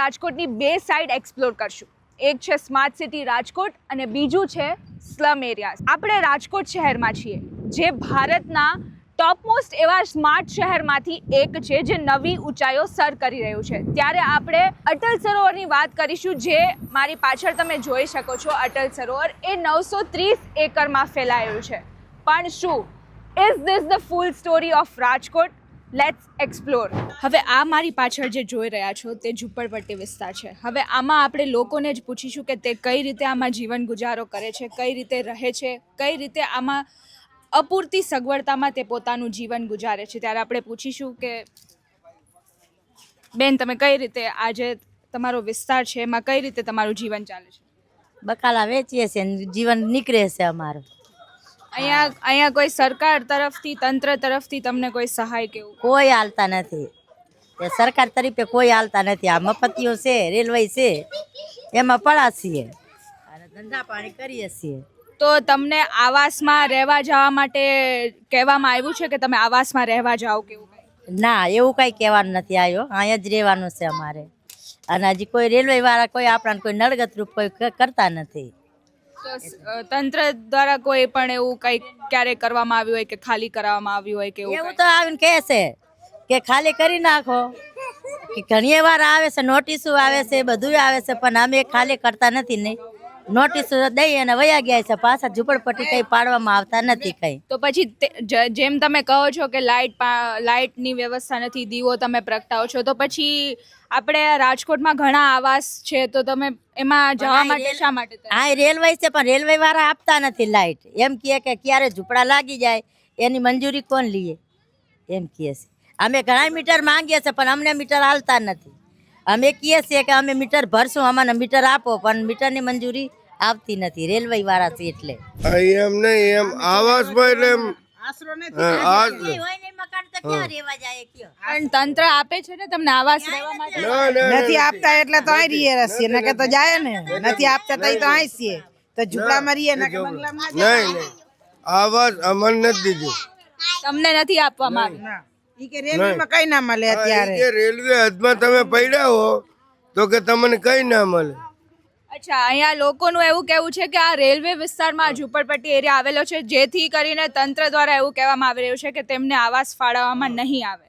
રાજકોટની બે side explore કરશું. એક છે સ્માર્ટ સિટી રાજકોટ અને બીજું છે સ્લમ એરિયાઝ આપણે રાજકોટ શહેરમાં છીએ, જે ભારતના ટોપમોસ્ટ એવા સ્માર્ટ શહેરમાંથી એક છે, જે નવી ઊંચાઈઓ સર કરી રહ્યું છે. ત્યારે આપણે અટલ સરોવરની વાત કરીશું, જે મારી પાછળ તમે જોઈ શકો છો, અટલ સરોવર એ નવસો ત્રીસ એકરમાં ફેલાયેલું છે. પણ શું? Is this the full story of Rajkot? Let's explore હવે આ મારી પાછળ જે જોઈ રહ્યા છો તે ઝૂંપડપટ્ટી વિસ્તાર છે. હવે આમાં આપણે લોકોને જ પૂછીશું કે તે કઈ રીતે આમાં જીવન ગુજારો કરે છે, કઈ રીતે રહે છે, કઈ રીતે આમાં અપૂરતી સગવડતામાં તે પોતાનું જીવન ગુજારે છે. ત્યારે આપણે પૂછીશું કે, બેન, તમે કઈ રીતે આજે તમારો વિસ્તાર છે, એમાં કઈ રીતે તમારું જીવન ચાલે છે? બકાલા વેચીએ છીએ જીવન નીકળે છે અમારું. અહીંયા અહીંયા કોઈ સરકાર તરફથી તંત્ર તરફથી તમને કોઈ સહાય કેવું કોઈ હાલતા નથી. એ સરકાર તરીકે કોઈ હાલતા નથી. આ મફતીઓ છે રેલવે છે એમાં પડા છીએ. અને ધંધા પાણી કરીએ છીએ. તો તમને આવાસમાં રહેવા જવા માટે કહેવામાં આવ્યું છે કે તમે આવાસમાં રહેવા જાઓ કેવું ના એવું કંઈ કહેવાનું નથી આવ્યો. અહીંયા જ રહેવાનું છે અમારે. અને હજી કોઈ રેલવે વાળા કોઈ આપણા કોઈ નડગત રૂપ કોઈ કરતા નથી. તંત્ર દ્વારા કોઈ પણ એવું કઈ ક્યારે કરવામાં આવ્યું હોય કે ખાલી કરાવવામાં આવ્યું હોય કે એવું તો આવીને કહે છે કે ખાલી કરી નાખો. કે ઘણી વાર આવે છે નોટિસો આવે છે બધું આવે છે પણ અમે ખાલી કરતા નથી નહીં નોટિસો દઈ અને વયા ગયા છે. પાછા ઝૂંપડપટ્ટી કઈ પાડવામાં આવતા નથી કઈ. તો પછી જેમ તમે કહો છો કે લાઇટ લાઇટની વ્યવસ્થા નથી દીવો તમે પ્રગટાવો છો તો પછી આપણે રાજકોટમાં ઘણા આવાસ છે તો તમે એમાં જવા માટે શા માટે હા રેલવે છે પણ રેલવે વાળા આપતા નથી લાઈટ એમ કહે કે ક્યારે ઝૂંપડા લાગી જાય એની મંજૂરી કોણ લઈએ એમ કહે છે. અમે ઘણા મીટર માંગીએ છીએ પણ અમને મીટર હાલતા નથી. અમે કહીએ છીએ કે અમે મીટર ભરશું અમને મીટર આપો પણ મીટરની મંજૂરી આવતી નથી રેલવે વાળા છે એટલે. એમ નહીં એમ આવાસમાં એટલે એમ તંત્ર આપે છે ને તમને આવાસ નથી આપતા એટલે તો અહીં રહીએ રસીએ ને કે તો જાય ને. નથી આપતા તઈ તો અહીં છીએ તો ઝૂંપડામાં રહીએ ને કે બંગલામાં નહીં આવાસ અમને નથી દીધું. તમને નથી આપવામાં આવ્યું. ઈ કે રેલવેમાં કઈ ના મળે અત્યારે? રેલવે હદમાં તમે પડ્યા હો તો કે તમને કઈ ના મળે. અચ્છા, અહીંયા લોકોનું એવું કહેવું છે કે આ રેલવે વિસ્તારમાં ઝુંપડપટ્ટી એરિયા આવેલો છે, જેથી કરીને તંત્ર દ્વારા એવું કહેવામાં આવી રહ્યું છે કે તેમને આવાસ ફાળવવામાં નહીં આવે.